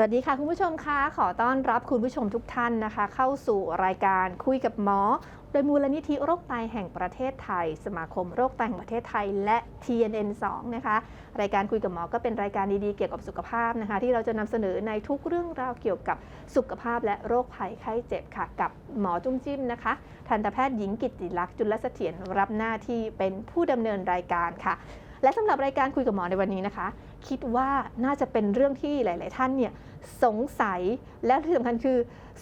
สวัสดีค่ะ คุณผู้ชมคะขอต้อนรับคุณผู้ชมทุกท่านนะคะ เข้าสู่รายการคุยกับหมอ โดยมูลนิธิโรคไตแห่งประเทศไทย สมาคมโรคไตแห่งประเทศไทย และ TNN 2 นะคะ รายการคุยกับหมอก็เป็นรายการดีๆเกี่ยวกับสุขภาพนะคะ ที่เราจะนำเสนอในทุกเรื่องราวเกี่ยวกับสุขภาพและโรคภัยไข้เจ็บค่ะ กับหมอจุ้มจิ้มนะคะทันตแพทย์หญิงกิติลักษณ์จุลเสถียรรับหน้าที่เป็นผู้ดำเนินรายการค่ะ และสำหรับรายการคุยกับหมอในวันนี้นะคะ คิดว่าน่าจะเป็นเรื่องที่หลาย ๆ ท่านเนี่ยสงสัยและที่สำคัญคือ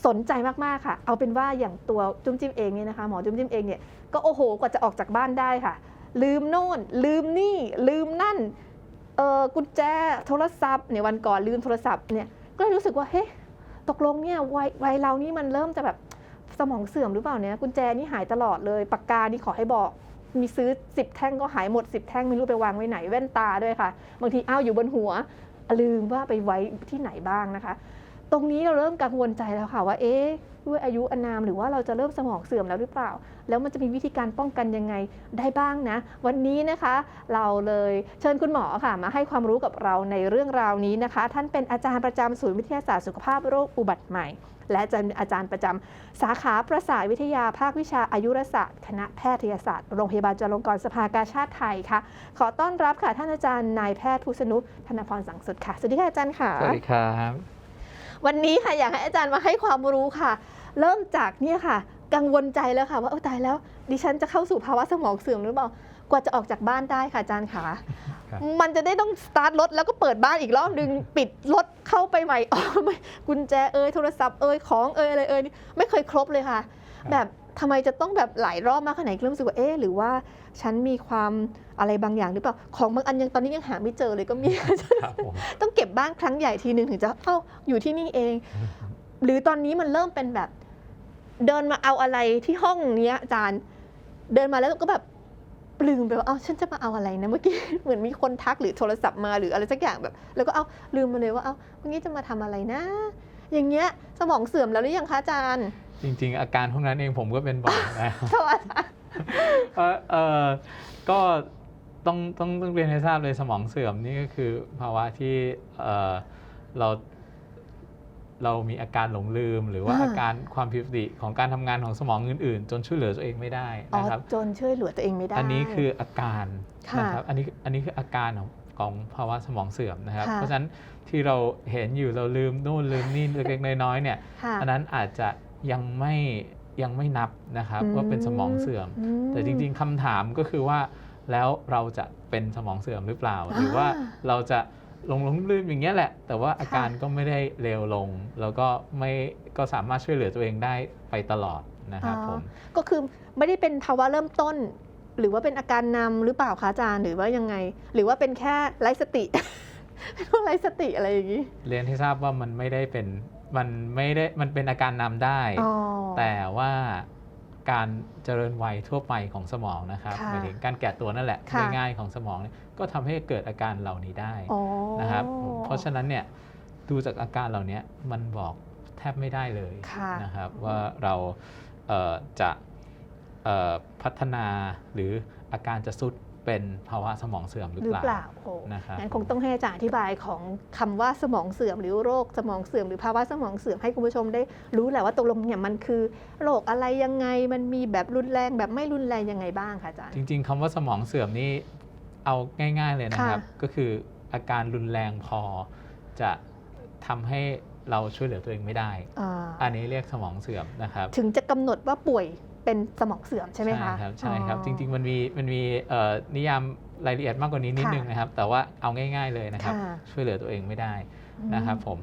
สนใจมาก ๆ ค่ะ เอาเป็นว่าอย่างตัวจุ้มจิ้มเองเนี่ยนะคะหมอจุ้มจิ้มเองเนี่ยก็โอ้โหกว่าจะออกจากบ้านได้ค่ะ ลืมโน่น ลืมนี่ ลืมนั่นเออกุญแจโทรศัพท์เนี่ยวันก่อนลืมโทรศัพท์เนี่ยก็เลยรู้สึกว่าเฮ้ตกลงเนี่ยวัยวัยเรานี่มันเริ่มจะแบบสมองเสื่อมหรือเปล่าเนี่ยกุญแจนี่หายตลอดเลยปากกานี่ขอให้บอก มีซื้อ 10 แท่งก็หายหมด 10 แท่งไม่รู้ไปวางไว้ไหนแว่นตาด้วยค่ะ บางทีอ้าวอยู่บนหัว ลืมว่าไปไว้ที่ไหนบ้างนะคะ ตรงนี้เราเริ่มกังวลใจแล้วค่ะว่าเอ๊ะด้วยอายุอานามหรือว่าเราจะเริ่มสมองเสื่อมแล้วหรือเปล่า แล้วมันจะมีวิธีการป้องกันยังไงได้บ้างนะ วันนี้นะคะ เราเลยเชิญคุณหมอค่ะ มาให้ความรู้กับเราในเรื่องราวนี้นะคะ ท่านเป็นอาจารย์ประจำศูนย์วิทยาศาสตร์สุขภาพโรคอุบัติใหม่ และอาจารย์อาจารย์ประจำสาขาประสาทวิทยาภาควิชาอายุรศาสตร์ คณะแพทยศาสตร์โรงพยาบาลจุฬาลงกรณ์สภากาชาติไทยค่ะ ขอต้อนรับค่ะท่านอาจารย์นายแพทย์ภูสนุธนพรสังสุดค่ะสวัสดีค่ะอาจารย์ค่ะสวัสดีครับวันนี้ค่ะอยากให้อาจารย์มาให้ความรู้ค่ะ เริ่มจากเนี่ยค่ะ กังวลใจแล้วค่ะ ว่าเออตายแล้ว ดิฉันจะเข้าสู่ภาวะสมองเสื่อมหรือเปล่า กว่าจะออกจากบ้านได้ค่ะอาจารย์ค่ะครับ มันจะได้ต้องสตาร์ทรถแล้วก็เปิดบ้านอีกรอบนึง ปิดรถเข้าไปใหม่อ๋อไม่กุญแจเอ่ยโทรศัพท์เอ่ยของเอ่ยอะไรเอ่ยนี่ไม่เคยครบเลยค่ะ แบบทำไมจะต้องแบบหลายรอบมากขนาดนี้เริ่มรู้สึกว่าเอ๊ะหรือว่าฉันมีความอะไรบางอย่างหรือเปล่าของบางอันยังตอนนี้ยังหาไม่เจอเลยก็มี ครับผม ต้องเก็บบ้านครั้งใหญ่ทีหนึ่งถึงจะเอ้าอยู่ที่นี่เอง หรือตอนนี้มันเริ่มเป็นแบบ เดินมาเอาอะไรที่ห้องเนี้ยอาจารย์ เดินมาแล้วก็แบบ ลืมไปว่าเอ้าฉันจะมาเอาอะไรนะเมื่อกี้ เหมือนมีคนทักหรือโทรศัพท์มาหรืออะไรสักอย่างแบบ แล้วก็เอ้าลืมมาเลยว่าเอ้าเมื่อกี้จะมาทำอะไรนะ อย่างเงี้ยสมองเสื่อมแล้วหรือยังคะอาจารย์ จริง ๆ อาการพวกนั้นเองผมก็เป็นบ่อยนะโทษอาจารย์เออเออก็ต้องต้องต้องเรียนให้ทราบเลยสมองเสื่อมนี่ก็คือภาวะที่เออเรา เรามีอาการหลงลืม หรือว่าอ่าอาการความผิดปกติของการทำงานของสมองอื่นๆ จนช่วยเหลือตัวเองไม่ได้อ๋อนะครับจนช่วยเหลือตัวเองไม่ได้ อันนี้คืออาการค่ะนะครับอันนี้อันนี้คืออาการของของภาวะสมองเสื่อมนะครับค่ะเพราะฉะนั้นที่เราเห็นอยู่เราลืมนู่นลืมนี่เล็กๆน้อยๆเนี่ยค่ะอันนั้นอาจจะยังไม่ยังไม่นับนะครับว่าเป็นสมองเสื่อมมแต่จริง ๆคำถามก็คือว่าแล้วเราจะเป็นสมองเสื่อมหรือเปล่า หรือว่าอ่าเราจะ หลงหลงลืมอย่างเงี้ยแหละ แต่ว่าอาค่ะการก็ไม่ได้เลวลง แล้วก็ไม่ก็สามารถช่วยเหลือตัวเองได้ไปตลอดนะครับผมก็คือไม่ได้เป็นภาวะเริ่มต้น หรือว่าเป็นอาการนำหรือเปล่าคะอาจารย์หรือว่ายังไง หรือว่าเป็นแค่ไร้สติเป็นพวกไร้สติอะไรอย่างนี้ เรียนให้ทราบว่ามันไม่ได้เป็นมันไม่ได้มันเป็นอาการนำได้อ๋อแต่ว่าการเจริญวัยทั่วไปของสมองนะครับค่ะหมายถึงการแก่ตัวนั่นแหละค่ะง่ายๆของสมองเนี่ย ก็ทำให้เกิดอาการเหล่านี้ได้อ๋อนะครับ เพราะฉะนั้นเนี่ยดูจากอาการเหล่านี้มันบอกแทบไม่ได้เลยค่ะนะครับว่าเราเอ่อจะเอ่อพัฒนาหรืออาการจะสุดเป็นภาวะสมองเสื่อมหรือหรือเปล่าเปล่าโอ้นะครับงั้นคงต้องให้อาจารย์อธิบายของคำว่าสมองเสื่อมหรือโรคสมองเสื่อมหรือภาวะสมองเสื่อมให้คุณผู้ชมได้รู้แหละว่าตกลงเนี่ยมันคือโรคอะไรยังไงมันมีแบบรุนแรงแบบไม่รุนแรงยังไงบ้างคะอาจารย์ จริง ๆคำว่าสมองเสื่อมนี่ เอาง่าย ๆเลยนะครับค่ะก็คืออาการรุนแรงพอจะทำให้เราช่วยเหลือตัวเองไม่ได้อ่าอันนี้เรียกสมองเสื่อมนะครับ ถึงจะกำหนดว่าป่วยเป็นสมองเสื่อมใช่ไหมคะครับใช่ครับอ๋อจริง ๆ มันมีมันมีเอ่อนิยามรายละเอียดมากกว่านี้นิดค่ะนึงนะครับ แต่ว่าเอาง่าย ๆเลยนะครับค่ะช่วยเหลือตัวเองไม่ได้อืมนะครับผม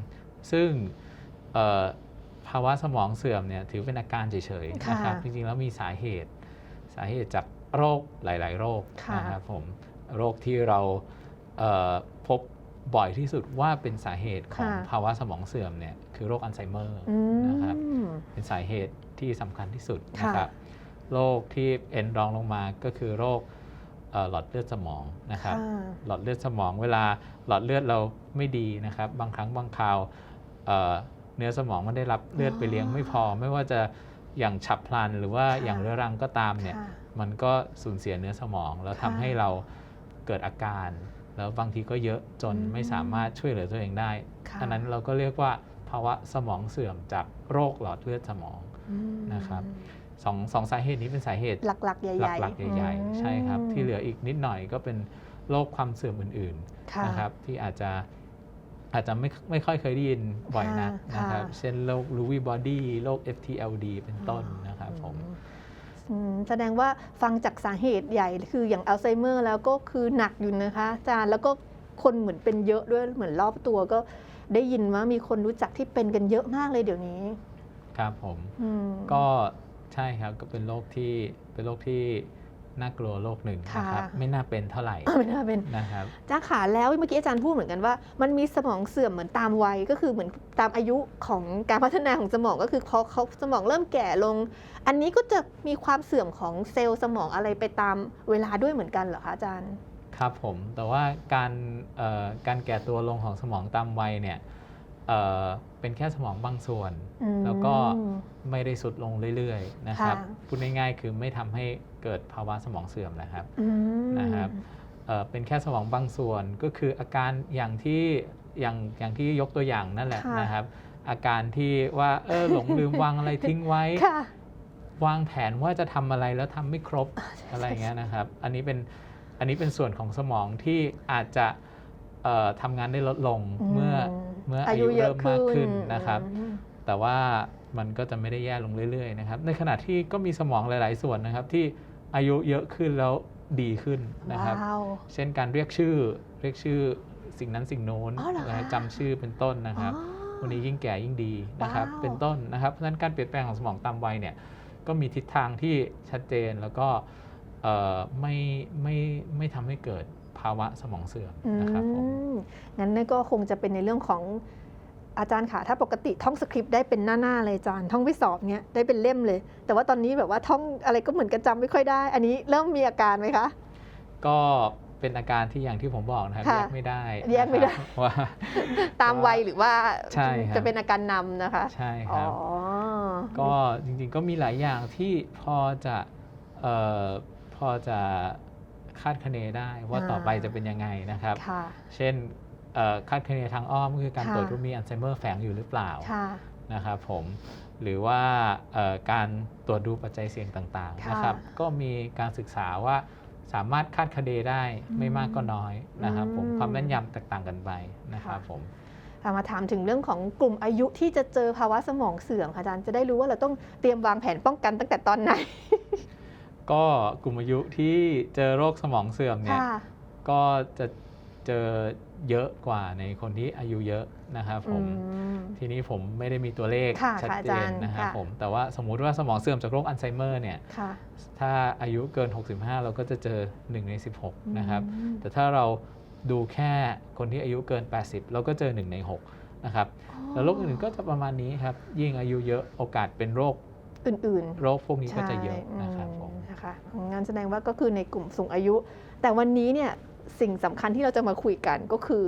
ซึ่งเอ่อภาวะสมองเสื่อมเนี่ยถือเป็นอาการเฉยๆนะครับค่ะจริงๆแล้วมีสาเหตุ สาเหตุจากโรคหลาย ๆ โรคค่ะนะครับผม โรคที่เราเอ่อพบบ่อยที่สุดว่าเป็นสาเหตุของค่ะภาวะสมองเสื่อมเนี่ยคือโรคอัลไซเมอร์อืมนะครับเป็นสาเหตุที่สำคัญที่สุดค่ะนะครับโรคที่เอ็นรองลงมาก็คือโรคเอ่อหลอดเลือดสมองนะครับค่ะหลอดเลือดสมองเวลาหลอดเลือดเราไม่ดีนะครับ บางครั้งบางคราวเอ่อเนื้อสมองมันได้รับเลือดไปเลี้ยงไม่พอ ไม่ว่าจะอย่างฉับพลันหรือว่าค่ะอย่างเรื้อรังก็ตามเนี่ยค่ะมันก็สูญเสียเนื้อสมองแล้วค่ะทำให้เรา เกิดอาการ แล้วบางทีก็เยอะจนอืมไม่สามารถช่วยเหลือตัวเองได้ค่ะอันนั้นเราก็เรียกว่าภาวะสมองเสื่อมจากโรคหลอดเลือดสมองอืมนะครับสองสองสาเหตุนี้เป็นสาเหตุหลักๆใหญ่ๆหลักๆใหญ่อืมๆใช่ครับ ที่เหลืออีกนิดหน่อยก็เป็นโรคความเสื่อมอื่นค่ะๆนะครับที่อาจจะอาจจะไม่ไม่ค่อยเคยได้ยินบ่อยนักค่ะนะครับค่ะเช่นโรค Lewy body โรค FTLD เป็นต้นนะครับผมอืม แสดงว่าฟังจากสาเหตุใหญ่คืออย่างอัลไซเมอร์แล้วก็คือหนักอยู่นะคะอาจารย์แล้วก็คนเหมือนเป็นเยอะด้วยเหมือนรอบตัวก็ได้ยินว่ามีคนรู้จักที่เป็นกันเยอะมากเลยเดี๋ยวนี้ ครับผมอืมก็ใช่ครับก็เป็นโรคที่เป็นโรคที่ น่ากลัวโรคหนึ่งนะครับค่ะไม่น่าเป็นเท่าไหร่ไม่น่าเป็นนะครับจ้าขาแล้วเมื่อกี้อาจารย์พูดเหมือนกันว่า มันมีสมองเสื่อมเหมือนตามวัยก็คือเหมือนตามอายุของการพัฒนาของสมองก็คือพอเขาสมองเริ่มแก่ลง อันนี้ก็จะมีความเสื่อมของเซลล์สมองอะไรไปตามเวลาด้วยเหมือนกันเหรอคะอาจารย์ ครับผมแต่ว่าการเอ่อการแก่ตัวลงของสมองตามวัยเนี่ยเอ่อเป็นแค่สมองบางส่วนอืมแล้วก็ไม่ได้สุดลงเรื่อยๆนะครับค่ะพูดง่ายๆคือไม่ทำให้ เกิดภาวะสมองเสื่อมนะครับอืมนะครับเอ่อเป็นแค่สมองบางส่วนก็คืออาการอย่างที่อย่างอย่างที่ยกตัวอย่างนั่นแหละค่ะนะครับ อาการที่ว่าเออหลงลืมวางอะไรทิ้งไว้ค่ะวางแผนว่าจะทำอะไรแล้วทำไม่ครบใช่อะไรเงี้ยนะครับ อันนี้เป็นอันนี้เป็นส่วนของสมองที่อาจจะเอ่อทำงานได้ลดลงเมื่อเมื่ออายุเริ่มมากขึ้นนะครับอืมแต่ว่ามันก็จะไม่ได้แย่ลงเรื่อยๆนะครับ ในขณะที่ก็มีสมองหลาย ๆ ส่วนนะครับที่ อายุเยอะขึ้นแล้วดีขึ้นนะครับ ว้าว เช่นการเรียกชื่อเรียกชื่อสิ่งนั้นสิ่งโน้นอ๋อเหรอคะนะฮะจำชื่อเป็นต้นนะครับ อ๋อ วันนี้ยิ่งแก่ยิ่งดีนะครับ ว้าว เป็นต้นนะครับ เพราะฉะนั้นการเปลี่ยนแปลงของสมองตามวัยเนี่ยก็มีทิศทางที่ชัดเจนแล้วก็เอ่อไม่ไม่ไม่ทำให้เกิดภาวะสมองเสื่อมนะครับผมอืมงั้นนั่นก็คงจะเป็นในเรื่องของ อาจารย์ค่ะถ้าปกติท่องสคริปต์ได้เป็นหน้าๆเลยอาจารย์ท่องไปสอบเนี้ยได้เป็นเล่มเลย แต่ว่าตอนนี้แบบว่าท่องอะไรก็เหมือนกันจำไม่ค่อยได้ อันนี้เริ่มมีอาการไหมคะ ก็เป็นอาการที่อย่างที่ผมบอกนะครับค่ะแยกไม่ได้แยกไม่ได้นะครับว่าตามวัยหรือว่าใช่ครับจะเป็นอาการนำนะคะใช่คอ๋อรับก็จริงๆก็มีหลายอย่างที่พอจะเอ่อพอจะคาดคะเนได้ว่าอ่าต่อไปจะเป็นยังไงนะครับค่ะเช่นเอ่อ คาดคะเนทางอ้อมก็คือการค่ะตรวจว่ามีอัลไซเมอร์แฝงอยู่หรือเปล่าค่ะนะครับผมหรือว่าเอ่อการตรวจดูปัจจัยเสี่ยงต่างๆค่ะนะครับก็มีการศึกษาว่าสามารถคาดคะเนได้ไม่มากก็น้อยนะครับผมอืมความแม่นยำแตกต่างกันไปนะครับค่ะผมค่ะมาถามถึงเรื่องของกลุ่มอายุที่จะเจอภาวะสมองเสื่อมค่ะอาจารย์จะได้รู้ว่าเราต้องเตรียมวางแผนป้องกันตั้งแต่ตอนไหน ก็กลุ่มอายุที่เจอโรคสมองเสื่อมเนี่ยค่ะก็จะ เจอเยอะกว่าในคนที่อายุเยอะนะครับผมอืมทีนี้ผมไม่ได้มีตัวเลขค่ะชัดค่ะอาเจจานรย์นะครับค่ะผมแต่ว่าสมมุติว่าสมองเสื่อมจากโรคอัลไซเมอร์เนี่ยค่ะถ้าอายุเกิน 65 เราก็จะเจอ 1 ใน 16 นะครับอืมแต่ถ้าเราดูแค่คนที่อายุเกิน 80 เราก็เจอ 1 ใน 6 นะครับ แล้วโรคอื่นๆก็จะประมาณนี้ครับ ยิ่งอายุเยอะโอกาสเป็นโรคอื่นโรคพวกๆนี้ก็จะเยอะใช่นะครับผมอืนะคะงั้นแสดงว่าก็คือในกลุ่มสูงอายุ แต่วันนี้เนี่ย สิ่งสำคัญที่เราจะมาคุยกันก็คือ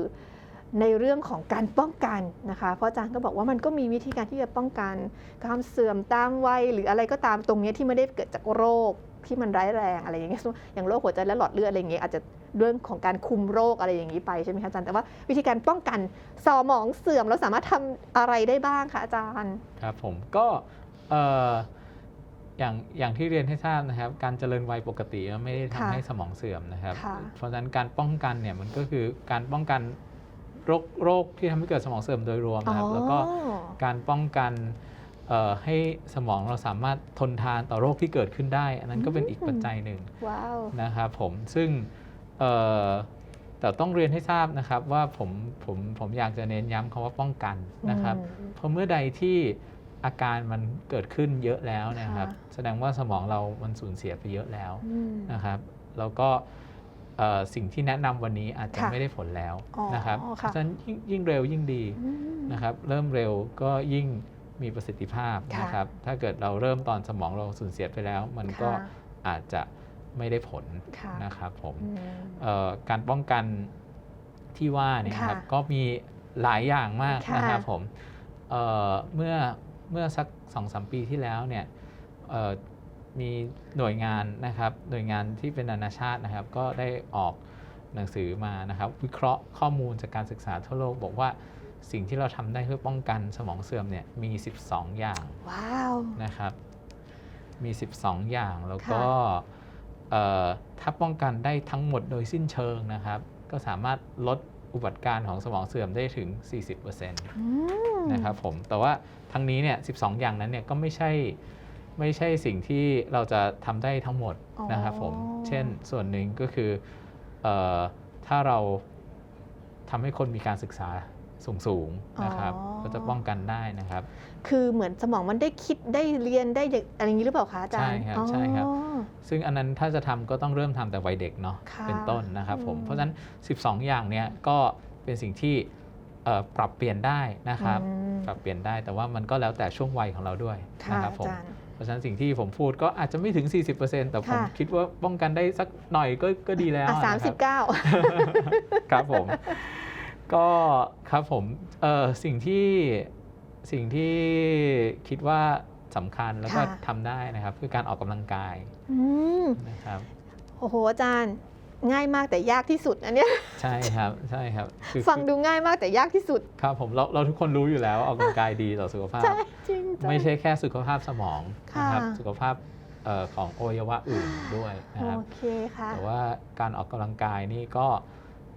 ในเรื่องของการป้องกันนะคะเพราะอาจารย์ก็บอกว่ามันก็มีวิธีการที่จะป้องกันความเสื่อมตามวัยหรืออะไรก็ตามตรงเนี้ยที่ไม่ได้เกิดจากโรคที่มันร้ายแรงอะไรอย่างเงี้ยอย่างโรคหัวใจและหลอดเลือดอะไรอย่างเงี้ยอาจจะเรื่องของการคุมโรคอะไรอย่างนี้ไปใช่ไหมคะอาจารย์แต่ว่าวิธีการป้องกันสมองเสื่อมเราสามารถทำอะไรได้บ้างคะอาจารย์ ครับผมก็ อ่ออย่างอย่างที่เรียนให้ทราบนะครับ การเจริญวัยปกติไม่ได้ค่ะทำให้สมองเสื่อมนะครับค่ะเพราะฉะนั้นการป้องกันเนี่ยมันก็คือการป้องกันโรคโรคที่ทำให้เกิดสมองเสื่อมโดยรวมนะครับ แล้วก็การป้องกันเอ่อให้สมองเราสามารถทนทานต่อโรคที่เกิดขึ้นได้ อันนั้นก็เป็นอีกปัจจัยหนึ่งว้าวนะครับผมซึ่งเอ่อแต่ต้องเรียนให้ทราบนะครับว่าผมผมผมอยากจะเน้นย้ำคำว่าป้องกันนะครับอืมเพราะเมื่อใดที่ อาการมันเกิดขึ้นเยอะแล้วเนะครับค่ะแสดงว่าสมองเรามันสูญเสียไปเยอะแล้วอืมนะครับ แล้วก็เอ่อสิ่งที่แนะนำวันนี้อาจจะค่ะไม่ได้ผลแล้วอ๋อนะครับค่ะเพราะฉะนั้นยิ่งยิ่งเร็วยิ่งดีอืมนะครับ เริ่มเร็วก็ยิ่งมีประสิทธิภาพค่ะนะครับ ถ้าเกิดเราเริ่มตอนสมองเราสูญเสียไปแล้ว มันก็ค่ะอาจจะไม่ได้ผลค่ะนะครับผมอืมเอ่อการป้องกันที่ว่าเนี่ยครับค่ะก็มีหลายอย่างมากค่ะนะครับผมเอ่อเมื่อ เมื่อสักสองสามปีที่แล้วเนี่ยเอ่อมีหน่วยงานนะครับหน่วยงานที่เป็นนานาชาตินะครับ ก็ได้ออกหนังสือมานะครับ วิเคราะห์ข้อมูลจากการศึกษาทั่วโลกบอกว่าสิ่งที่เราทำได้เพื่อป้องกันสมองเสื่อมเนี่ยมี 12 อย่างว้าวนะครับ มี 12 อย่างแล้วก็ค่ะเอ่อถ้าป้องกันได้ทั้งหมดโดยสิ้นเชิงนะครับ ก็สามารถลด อุบัติการณ์ของสมองเสื่อมได้ถึง 40%อืมนะครับผม แต่ว่าทั้งนี้เนี่ย 12 อย่างนั้นเนี่ยก็ไม่ใช่ไม่ใช่สิ่งที่เราจะทำได้ทั้งหมดนะครับผมอ๋อเช่นส่วนหนึ่งก็คือเออถ้าเราทำให้คนมีการศึกษา สูงสูงๆนะครับก็จะป้องกันได้นะครับ คือเหมือนสมองมันได้คิดได้เรียนได้อย่างอะไรอย่างนี้หรือเปล่าคะอาจารย์ใช่ครับใช่ครับ อ๋อ ซึ่งอันนั้นถ้าจะทำก็ต้องเริ่มทำแต่วัยเด็กเนาะค่ะเป็นต้นนะครับผม อืมเพราะฉะนั้น 12 อย่างเนี่ยก็เป็นสิ่งที่เอ่อปรับเปลี่ยนได้นะครับ อืม ปรับเปลี่ยนได้แต่ว่ามันก็แล้วแต่ช่วงวัยของเราด้วยค่ะนะครับผอาม จารย์ เพราะฉะนั้นสิ่งที่ผมพูดก็อาจจะไม่ถึง 40%แต่ผมค่ะ คิดว่าป้องกันได้สักหน่อยก็ก็ดีแล้วอะสามนะคสิรับบเก้า ครับผม ก็ครับผมเอ่อสิ่งที่สิ่งที่คิดว่าสำคัญแล้วก็ค่ะ ทำได้นะครับ คือการออกกำลังกายอืมนะครับ โอ้โหอาจารย์ ง่ายมากแต่ยากที่สุดอันเนี้ยใช่ครับใช่ครับคือฟังดูง่ายมากแต่ยากที่สุด ครับผมเราเราทุกคนรู้อยู่แล้วว่าออกกำลังกายดีต่อสุขภาพ ใช่จริงจ้ะไม่ใช่แค่สุขภาพสมองนะครับค่ะ สุขภาพเอ่อของอวัยวะอื่นด้วยนะครับ โอเคค่ะ แต่ว่าการออกกำลังกายนี่ก็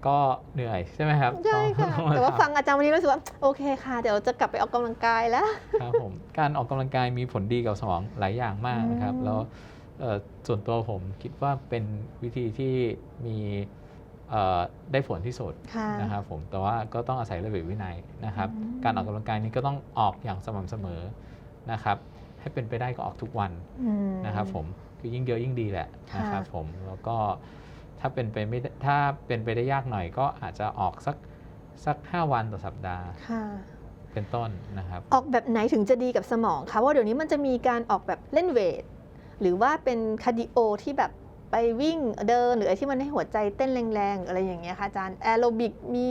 ก็เหนื่อยใช่ไหมครับใช่ค่ะต้องแต่ว่าทำฟังอาจารย์วันนี้รู้สึกว่าโอเคค่ะ เดี๋ยวเราจะกลับไปออกกำลังกายแล้วครับผมการออกกำลังกายมีผลดีกับสมองหลายอย่างมากนะครับอืมแล้วเอ่อส่วนตัวผมคิดว่าเป็นวิธีที่มีเอ่อได้ผลที่สุดค่ะนะครับผมแต่ว่าก็ต้องอาศัยระเบียบวินัยนะครับอืมการออกกำลังกายนี้ก็ต้องออกอย่างสม่ำเสมอนะครับ ให้เป็นไปได้ก็ออกทุกวันอืมนะครับผมคือยิ่งเยอะยิ่งดีแหละค่ะนะครับผมแล้วก็ ถ้าเป็นไปไม่ได้ถ้าเป็นไปได้ยากหน่อยก็อาจจะออกสักสัก 5 วันต่อสัปดาห์ค่ะเป็นต้นนะครับ ออกแบบไหนถึงจะดีกับสมองคะว่าเดี๋ยวนี้มันจะมีการออกแบบเล่นเวท หรือว่าเป็นคาร์ดิโอที่แบบไปวิ่งเดินหรืออะไรที่มันให้หัวใจเต้นแรงๆอะไรอย่างเงี้ยค่ะอาจารย์แอโรบิกมี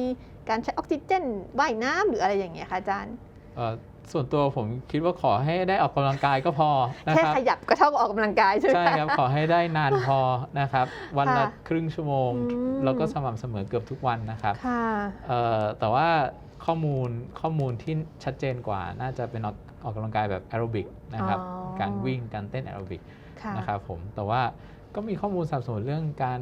การใช้ออกซิเจนว่ายน้ำหรืออะไรอย่างเงี้ยค่ะอาจารย์เอ่อ ส่วนตัวผมคิดว่าขอให้ได้ออกกำลังกายก็พอนะแค่ครับขยับก็เท่ากับออกกำลังกายใช่ไหมใช่คะครับขอให้ได้นานพอนะครับ วันละค่ะครึ่งชั่วโมงอืมแล้วก็สม่ำเสมอเกือบทุกวันนะครับค่ะเอ่อแต่ว่าข้อมูลข้อมูลที่ชัดเจนกว่าน่าจะเป็นออกออกกำลังกายแบบแอโรบิกนะครับอ๋อการวิ่งการเต้นแอโรบิกค่ะนะครับผมแต่ว่าก็มีข้อมูลสนับสนุนเรื่องการ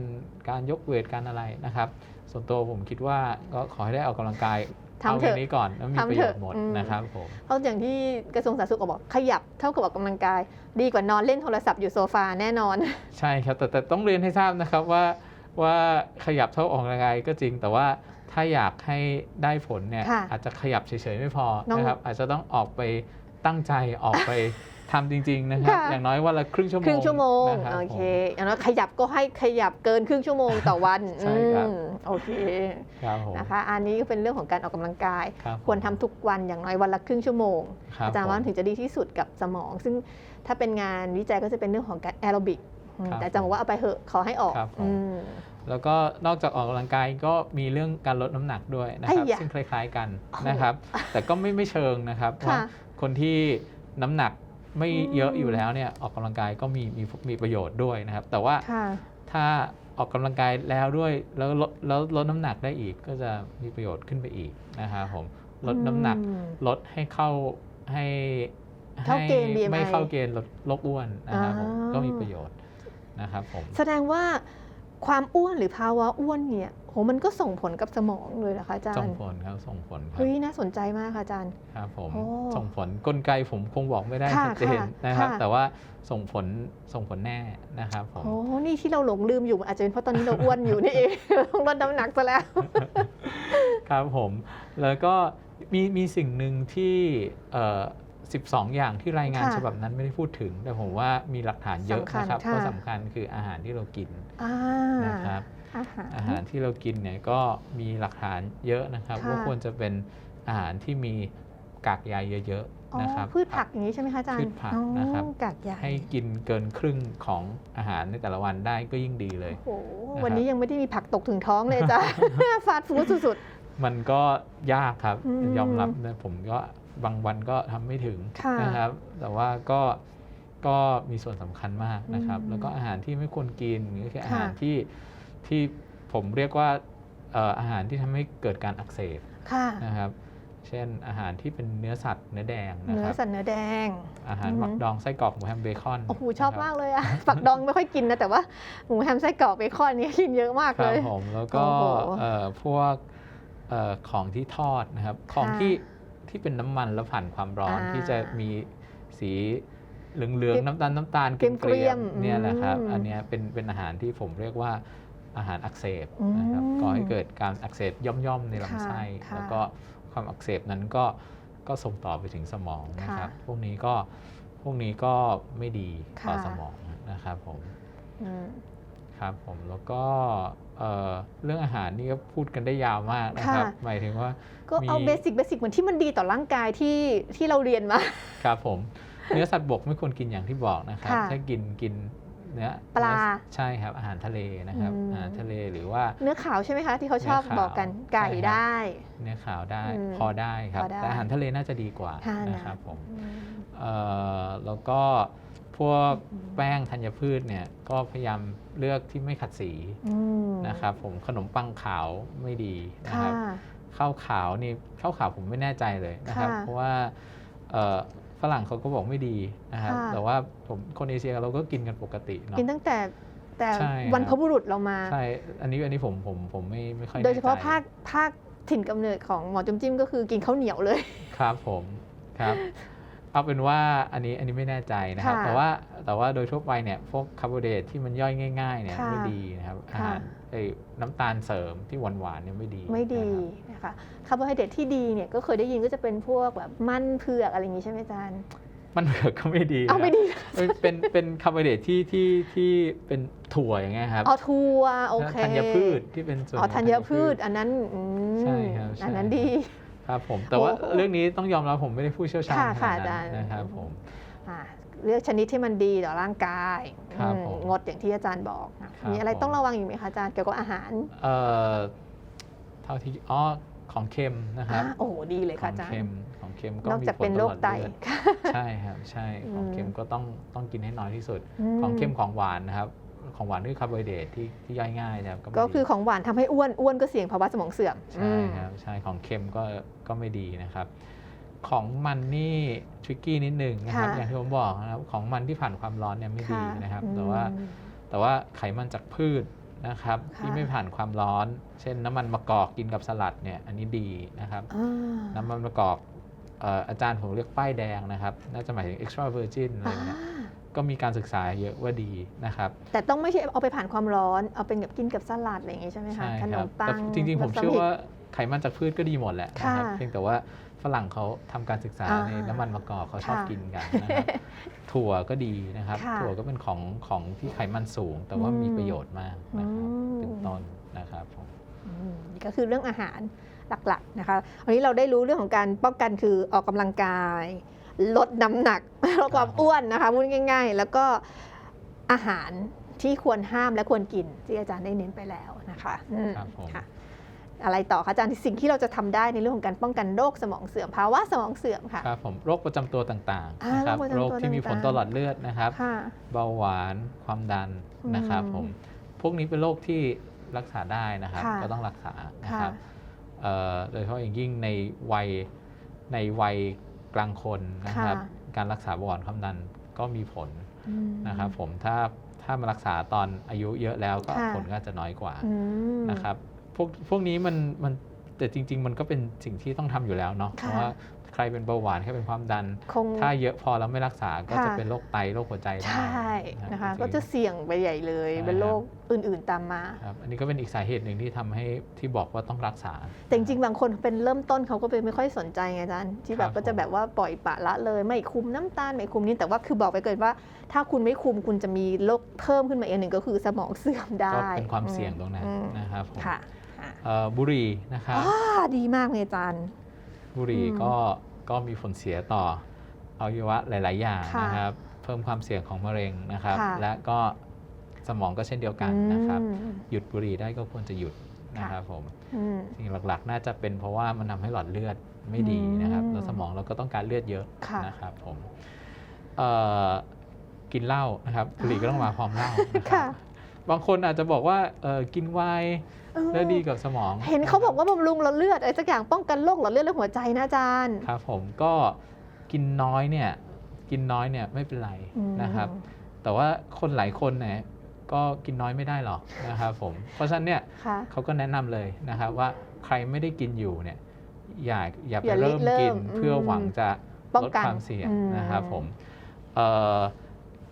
การยกเวทการอะไรนะครับ ส่วนตัวผมคิดว่าก็ขอให้ได้ออกกำลังกาย ทำเอาเถแค่อะนี้ก่อนแล้วมีทำประเถโยอะชน์หมดอืมนะครับผมเพราะอย่างที่กระทรวงสาธารณสุขก็บอกขยับเท่ากับออกกำลังกาย ดีกว่านอนเล่นโทรศัพท์อยู่โซฟาแน่นอน ใช่ครับแต่แต่ต้องเรียนให้ทราบนะครับว่าว่าขยับเท่าออกกำลังกายก็จริง แต่ว่าถ้าอยากให้ได้ผลเนี่ยค่ะอาจจะขยับเฉยๆไม่พอต้องนะครับอาจจะต้องออกไปตั้งใจออกไป ทำจริง ๆ นะครับ ค่ะ อย่างน้อยวันละครึ่งชั่วโมงครึ่งชั่วโมง นะครับโอเคผม อย่างน้อยขยับก็ให้ขยับเกินครึ่งชั่วโมงต่อวันใช่ครับ อืมโอเคครับผมนะคะ อันนี้ก็เป็นเรื่องของการออกกำลังกาย ครับควรทำทุกวันอย่างน้อยวันละครึ่งชั่วโมง คบอาจารย์ว่าผมถึงจะดีที่สุดกับสมอง ซึ่งถ้าเป็นงานวิจัยก็จะเป็นเรื่องของการแอโรบิกอืมครับแต่อาจารย์บอกว่าเอาไปเหอะขอให้ออกครับผม อืม แล้วก็นอกจากออกกำลังกายก็มีเรื่องการลดน้ำหนักด้วยนะครับ ไอ้ยะซึ่งคล้าย ๆกันโอ้โหนะครับ แต่ก็ไม่ไม่เชิงนะครับเพราะค่ะคนที่น้ำหนัก ไม่อืมเยอะอยู่แล้วเนี่ยออกกำลังกายก็มีมีมีประโยชน์ด้วยนะครับ แต่ว่าค่ะถ้าออกกำลังกายแล้วด้วยแล้วลดแล้วลดน้ำหนักได้อีกก็จะมีประโยชน์ขึ้นไปอีกนะครับผมลดน้ำหนักอืมลดให้เข้าให้เข้าเกณฑ์ให้ BMI ไม่เข้าเกณฑ์ลดโรคอ้วนนะครับผมอ่าก็มีประโยชน์นะครับผมแสดงว่า ความอ้วนหรือภาวะอ้วนเนี่ยโหมันก็ส่งผลกับสมองเลยนะคะอาจารส่งย์ผลครับส่งผลครับเฮ้ยน่าสนใจมากค่ะอาจารย์ครับผมโอ้ส่งผลกลไกผมคงบอกไม่ได้ค่ะชัดเจนค่ะนะครับค่ะแต่ว่าส่งผลส่งผลแน่นะครับผมโอ้นี่ที่เราหลงลืมอยู่อาจจะเป็นเพราะตอนนี้เราอ้วนอยู่นี่เองต้องลดน้ำหนักซะแล้ว ครับผมแล้วก็มีมีสิ่งหนึ่งที่เอ่อ 12 อย่างที่รายงานค่ะฉบับนั้นไม่ได้พูดถึง แต่ผมว่ามีหลักฐานเยอะสำคัญนะครับค่ะ ก็สำคัญคืออาหารที่เรากินอ่านะครับ อาหาร อาหารที่เรากินเนี่ยก็มีหลักฐานเยอะนะครับ ค่ะ ว่าควรจะเป็นอาหารที่มีกากใยเยอะอ๋อๆนะครับ พืชผักอย่างนี้ใช่ไหมคะอาจารย์พืชผักนะครับ อ๋อกากใยให้กินเกินครึ่งของอาหารในแต่ละวันได้ก็ยิ่งดีเลย โอ้โหนะครับ วันนี้ยังไม่ได้มีผักตกถึงท้องเลยอาจารย์ฟาดฟู้ดสุด มันก็ยากครับอืม ยอมรับนะผมก็ บางวันก็ทำไม่ถึงค่ะนะครับ แต่ว่าก็ก็มีส่วนสำคัญมากนะครับอืมแล้วก็อาหารที่ไม่ควรกินก็คืออาหารค่ะที่ที่ผมเรียกว่าเอ่ออาหารที่ทำให้เกิดการอักเสบค่ะนะครับ เช่นอาหารที่เป็นเนื้อสัตว์เนื้อแดงนะเนื้คอรับสัตว์เนื้อแดง อาหารอือฮึหมักดองไส้กรอกหมูแฮมเบคอนโอ้โหชอบนะครับมากเลยอะฝักดองไม่ค่อยกินนะแต่ว่าหมูแฮมไส้กรอกเบคอนเนี่ยกินเยอะมากคเลรับยผมแล้วก็โอ้โหเอ่อพวกเอ่อของที่ทอดนะครับของค่ะที่ ที่เป็นน้ำมันแล้วผ่านความร้อนอ่าที่จะมีสีเหลืองๆน้ำตาลน้ำตาลเกรียมๆๆเนี่ยแหละครับ อืมอันเนี้ยเป็นเป็นอาหารที่ผมเรียกว่าอาหารอักเสบอืมนะครับก่อให้เกิดการอักเสบย่อมๆในลำไส้ค่ะแล้วก็ความอักเสบนั้นก็ก็ส่งต่อไปถึงสมองนะครับพวกนี้ก็พวกนี้ก็ไม่ดีต่อค่ะ สมองนะครับผม อืม ครับผมแล้วก็ เอ่อเรื่องอาหารนี่ก็พูดกันได้ยาวมากนะครับค่ะหมายถึงว่าก็เอามีเบสิกเบสิกเหมือนที่มันดีต่อร่างกายที่ที่เราเรียนมา ครับผม เนื้อสัตว์บกไม่ควรกินอย่างที่บอกนะครับค่ะถ้ากินกินเนื้อปลาเนื้อใช่ครับอาหารทะเลนะครับอืมอาหารทะเลหรือว่า เนื้อขาวใช่ไหมคะที่เขาชอบเนื้อขาวบอกกันไก่ใช่ครับได้ เนื้อขาวได้อืมพอได้ครับพอได้แต่อาหารทะเลน่าจะดีกว่าค่ะนะครับผมอืมเอ่อแล้วก็ พวกอืมแป้งธัญพืชเนี่ยก็พยายามเลือกที่ไม่ขัดสีอืมนะครับผมขนมปังขาวไม่ดีนะคค่ะรับข้าวขาวนี่ข้าวขาวผมไม่แน่ใจเลยนะครับค่ะเพราะว่าเอ่อฝรั่งเขาก็บอกไม่ดีนะครับค่ะแต่ว่าผมคนเอเชียเราก็กินกันปกติเนาะกินตั้งแต่แต่ใช่วันคพรับบุรุษเรามาใช่อันนี้อันนี้ผมผมผมไม่ไม่ค่อยโดยเฉพาะแน่ใจภาคภาคถิ่นกำเนิดของหมอจุ้มจิ้มก็คือกินข้าวเหนียวเลยครับผมครับ เอาเป็นว่าอันนี้อันนี้ไม่แน่ใจนะครับค่ะแต่ว่าแต่ว่าโดยทั่วไปเนี่ยพวกคาร์โบไฮเดรตที่มันย่อยง่ายๆเนี่ยค่ะไม่ดีนะครับอาค่ะหารไอ้น้ำตาลเสริมที่หวานๆเนี่ยไม่ดีไม่ดีนะครับนะคะคาร์โบไฮเดรตที่ดีเนี่ยก็เคยได้ยินก็จะเป็นพวกแบบมันเผือกอะไรอย่างนี้ใช่ไหมอาจารย์มันเผือกก็ไม่ดีเอานะไม่ดีเป็นเป็นเป็นคาร์โบไฮเดรตที่ที่ที่เป็นถั่วอย่างเงี้ยครับเอาทัวร์โอเคธัญพืชที่เป็นส่วนอ๋อของธัญพืชอันนั้นอืมใช่ครับใช่อันนั้นดี ครับผมแต่ว่าโอ้โหเรื่องนี้ต้องยอมรับผมไม่ได้ผู้เชี่ยวชาญค่ะขค่ะนาดอาจานั้รย์นนะครับผมอ่าเลือกชนิดที่มันดีต่อร่างกายครับอืมผมงดอย่างที่อาจารย์บอกนะครับมีอะไรผมต้องระวังอีกไหมคะอาจารย์เกี่ยวกับอาหารเอ่อเท่าที่อ๋อของเค็มนะครับอ่าโอ้โหดีเลยขค่ะองอาจารเค็มย์ของเค็มก็นอกมีจากผลเป็นตโรลคอดไตเลือดใช่ครับใช่ของอืมเค็มก็ต้องต้องกินให้น้อยที่สุดมของเค็มของหวานนะครับ ของหวานคือคาร์โบไฮเดรตที่ที่ย่อยง่ายนะครับไม่ก็ดีคือของหวานทำให้อ้วนอ้วนก็เสี่ยงภาวะสมองเสื่อมใช่อืมครับใช่ของเค็มก็ก็ไม่ดีนะครับของมันนี่ทริกกี้นิดหนึ่งนะครับค่ะอย่างที่ผมบอกนะครับของมันที่ผ่านความร้อนเนี่ยไม่ดีค่ะนะครับอืมแต่ว่าแต่ว่าไขมันจากพืชนะครับค่ะที่ไม่ผ่านความร้อน เช่นน้ำมันมะกอกกินกับสลัดเนี่ยอันนี้ดีนะครับอ่าน้ำมันมะกอกเอ่ออาจารย์ผมเรียกป้ายแดงนะครับ น่าจะหมายถึง extra virgin อะไรอ่าเงี้ยก็มีการศึกษาเยอะว่าดีนะครับ แต่ต้องไม่ใช่เอาไปผ่านความร้อน เอาเป็นแบบกินกับสลัดอะไรอย่างงี้ใช่ไหมคะใช่ขนครับมปัแต่งจริง ๆ ผมแบบเชื่อสำเร็จว่าไขมันจากพืชก็ดีหมดแหละนะครับค่ะเพียงแต่ว่าฝรั่งเขาทำการศึกษาอ่าในน้ำมันมะกอกเขาชอบค่ะกินกันนะครับถั่วก็ดีนะครับค่ะถั่วก็เป็นของของที่ไขมันสูง แต่ว่าอืมมีประโยชน์มากนะครับอืมเป็นต้นนะครับผมอืมนี่ก็คือเรื่องอาหาร หลักๆนะคะวันนี้เราได้รู้เรื่องของการป้องกันคือออกกำลังกาย ลดน้ำหนักลดความอ้วนนะคะพูดง่าย ๆ แล้วก็อาหารที่ควรห้ามและควรกินที่อาจารย์ได้เน้นไปแล้วนะคะอืมครับผมค่ะอะไรต่อคะอาจารย์สิ่งที่เราจะทำได้ในเรื่องของการป้องกันโรคสมองเสื่อมภาวะสมองเสื่อมค่ะครับผมโรคประจำตัวต่างอ่าๆนะครับโรคประจำตัวโรคที่มีผลต่างๆต่อหลอดเลือดนะครับค่ะเบาหวานความดันนะครับอืมผมพวกนี้เป็นโรคที่รักษาได้นะครับค่ะก็ต้องรักษานะค่ะครับเอ่อ โดยเฉพาะอย่างยิ่งในวัยในวัยกลางคนนะครับค่ะการรักษาเบาหวานความดันก็มีผลอืมนะครับผมถ้าถ้ามารักษาตอนอายุเยอะแล้วก็ค่ะผลก็จะน้อยกว่าอืมนะครับพวกพวกนี้มันมันแต่จริง ๆ มันก็เป็นสิ่งที่ต้องทำอยู่แล้วเนาะเพค่ะราะว่า ใครเป็นเบาหวานใครเป็นความดัน คงถ้าเยอะพอแล้วไม่รักษาก็ค่ะจะเป็นโรคไตโรคหัวใจได้ใช่นะคะรับก็จะเสี่ยงไปใหญ่เลยใช่เป็นโรคอื่นๆตามมาครับอันนี้ก็เป็นอีกสาเหตุหนึ่งที่ทำให้ที่บอกว่าต้องรักษา แต่จริงๆบางคนเป็นเริ่มต้นเขาก็เป็นไม่ค่อยสนใจไงอาจารย์ที่แบครับบก็จะผมแบบว่าปล่อยปละละเลย ไม่คุมน้ำตาลไม่คุมนี่แต่ว่าคือบอกไปเกินว่า ถ้าคุณไม่คุมคุณจะมีโรคเพิ่มขึ้นมาอีกหนึ่งก็คือสมองเสื่อมได้ก็เป็นความเสี่ยงตรงนั้นอืมนะครับผมค่ะอะเอ่อบุหรี่นะครับอ่าดีมากเลยอาจารย์บุหรี่อืมก็ ก็มีผลเสียต่ออวัยวะหลาย ๆ อย่างค่ะนะครับ เพิ่มความเสี่ยงของมะเร็งนะครับ ค่ะ และก็สมองก็เช่นเดียวกันนะครับ อืม หยุดบุหรี่ได้ก็ควรจะหยุดนะครับผมอืม สิ่งหลัก ๆ น่าจะเป็นเพราะว่ามันทำให้หลอดเลือดไม่ดีนะครับอืมแล้วสมองเราก็ต้องการเลือดเยอะค่ะนะครับผมเอ่อกินเหล้านะครับบุหรี่ก็ต้องมาพร้อมเหล้านะครัค่ะ บบางคนอาจจะบอกว่าเออกินไวน์เออแล้วดีกับสมอง เห็นเขาบอกว่าบำรุงหลอดเลือดอะไรสักอย่างป้องกันโรคหลอดเลือดและหัวใจนะอาจารย์ครับผมก็กินน้อยเนี่ยกินน้อยเนี่ยไม่เป็นไรอืมนะครับ แต่ว่าคนหลายคนเนี่ยก็กินน้อยไม่ได้หรอกนะครับผมเพราะฉะนั้นเนี่ยค่ะเขาก็แนะนำเลยนะครับว่าใครไม่ได้กินอยู่เนี่ยอย่าอย่าไปอย่าเริ่มเริ่มกินอืมเพื่อหวังจะป้องลดกันความเสี่ยงอืมนะครับผมเอ่อ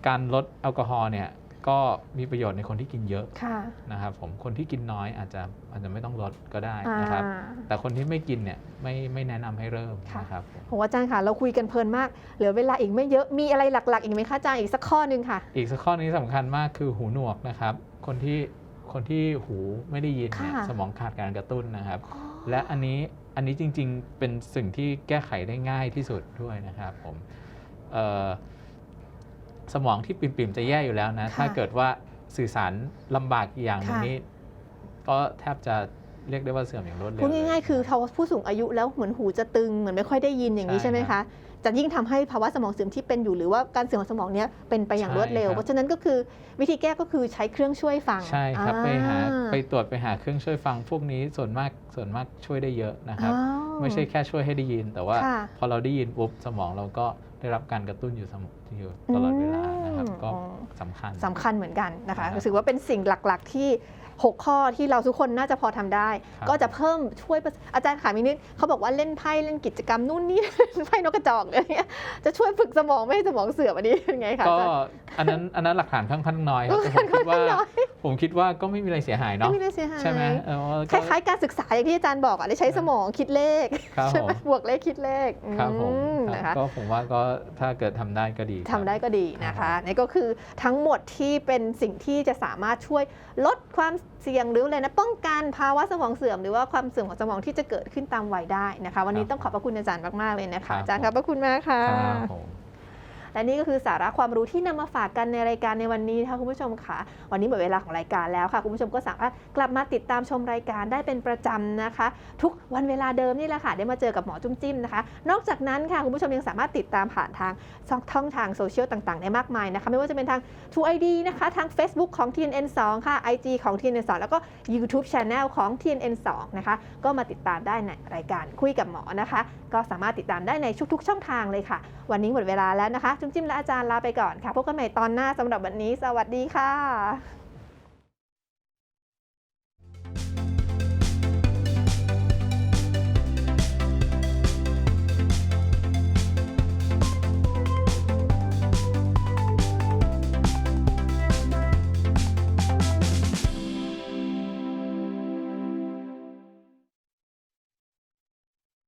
การลดแอลกอฮอล์เนี่ย ก็มีประโยชน์ในคนที่กินเยอะค่ะ นะครับผมคนที่กินน้อยอาจจะอาจจะไม่ต้องลดก็ได้นะครับ อ่า แต่คนที่ไม่กินเนี่ยไม่ไม่แนะนำให้เริ่มค่ะนะครับผมโหอาจารย์ค่ะ เราคุยกันเพลินมาก เหลือเวลาอีกไม่เยอะมีอะไรหลักๆ อีกไหมคะอาจารย์อีกสักข้อหนึงค่ะ อีกสักข้อนี้สำคัญมากคือหูหนวกนะครับ คนที่คนที่หูไม่ได้ยินเนี่ยค่ะ สมองขาดการกระตุ้นนะครับ และอันนี้อันนี้จริงๆ เป็นสิ่งที่แก้ไขได้ง่ายที่สุดด้วยนะครับผมเอ่อ สมองที่ปิ่มๆจะแย่อยู่แล้วนะค่ะถ้าเกิดว่าสื่อสารลำบากอย่างหนึงค่ะนี้ ก็แทบจะเรียกได้ว่าเสื่อมอย่างรวดเร็วพูดง่ายเลๆคือเขาผู้สูงอายุแล้วเหมือนหูจะตึงเหมือนไม่ค่อยได้ยินอย่างนี้ใช่ใช่ไหมครัคะบจะยิ่งทำให้ภาวะสมองเสื่อมที่เป็นอยู่หรือว่าการเสื่อมของสมองเนี้ยเป็นไปอย่างใช่รวดเร็วครับเพราะฉะนั้นก็คือวิธีแก้ก็คือใช้เครื่องช่วยฟัง ใช่ครับไปหาอ่ไปตรวจไปหาเครื่องช่วยฟัง พวกนี้ส่วนมากส่วนมากช่วยได้เยอะนะครับอ้าวไม่ใช่แค่ช่วยให้ได้ยิน แต่ว่าค่ะพอเราได้ยินปุ๊บสมองเราก็ ได้รับการกระตุ้นอยู่สมอยู่ตลอดเวลานะครับอืมก็อ๋อสำคัญสำคัญเหมือนกันนะคะครับรู้สึกว่าเป็นสิ่งหลัก ๆ ที่6 ข้อที่เราทุกคนน่าจะพอทำได้ครับก็จะเพิ่มช่วยประอาจารย์ขามินิดเขาบอกว่าเล่นไพ่เล่นกิจกรรมนู่นนี่ไพ่นกกระจอกอะไรเงี้ยจะช่วยฝึกสมองไม่ให้สมองเสื่อมอันนี้เป็นไงคะก็อาจารย์อันนั้นอันนั้นหลักฐานค่อนข้างน้อยครับแต่ผมคิดว่าน้อยผมคิดว่าก็ไม่มีอะไรเสียหายไม่เนาะมีอะไรเสียหายใช่ไหมเออคล้ายๆการศึกษาอย่างที่อาจารย์บอกอะได้ใช้สมองคิดเลขครับใช่ไหผมมบวกเลขคิดเลขครับผมอืมครับนะคะก็ผมว่าก็ถ้าเกิดทำได้ก็ดีครับทำได้ก็ดีนะครัคะบนี่ก็คือทั้งหมดที่เป็นสิ่งที่จะสามารถช่วยลดความ เสี่ยงหรืออะไรนะป้องกันภาวะสมองเสื่อมหรือว่าความเสื่อมของสมองที่จะเกิดขึ้นตามวัยได้นะคะ วันนี้ต้องขอบพระคุณอาจารย์มากๆเลยนะคะอาจารย์ขอบพระคุณมากค่ะ ครับผม และนี่ก็คือสาระความรู้ที่นำมาฝากกันในรายการในวันนี้นะคะคุณผู้ชมค่ะ วันนี้หมดเวลาของรายการแล้วค่ะ คุณผู้ชมก็สามารถกลับมาติดตามชมรายการได้เป็นประจำนะคะ ทุกวันเวลาเดิมนี่แหละค่ะ ได้มาเจอกับหมอจุ้มจิ้มนะคะ นอกจากนั้นค่ะคุณผู้ชมยังสามารถติดตามผ่านทางช่องทางโซเชียลต่างๆได้มากมายนะคะ ไม่ว่าจะเป็นทาง True ID นะคะทาง Facebook ของ TNN2 ค่ะ IG ของ TNN2 แล้วก็ YouTube Channel ของ TNN2 นะคะก็มาติดตามได้ในรายการคุยกับหมอนะคะ ก็สามารถติดตามได้ในทุกๆ ช่องทางเลยค่ะ วันนี้หมดเวลาแล้วนะคะจุ้มจิ้มและอาจารย์ลาไปก่อนค่ะพบกันใหม่ตอนหน้าสำหรับวันนี้ สวัสดีค่ะ